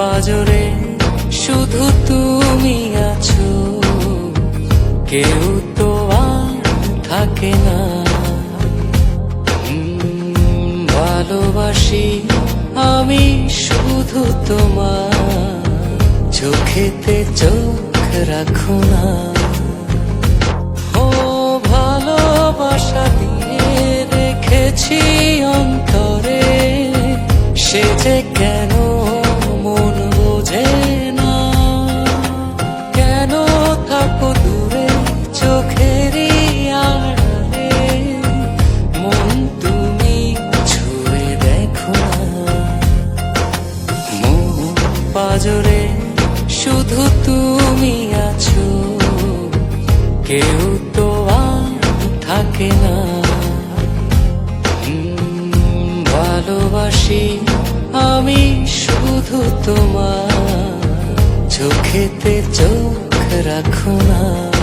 পাজরে শুধু তুমি আছো। কেউ তো আর থাকে না। ভালোবাসি আমি শুধু তোমার। চোখেতে চোখ রাখো না। ও, ভালোবাসা দিয়ে রেখেছি অন্তরে। সে যে কেন থাকো মন তুমি ছুঁয়ে দেখো মন পাজরে শুধু তুমি আছো, কেউ তো আর থাকে না। ভালোবাসি আমি শুধু তোমার, চোখেতে চোখ রাখো না।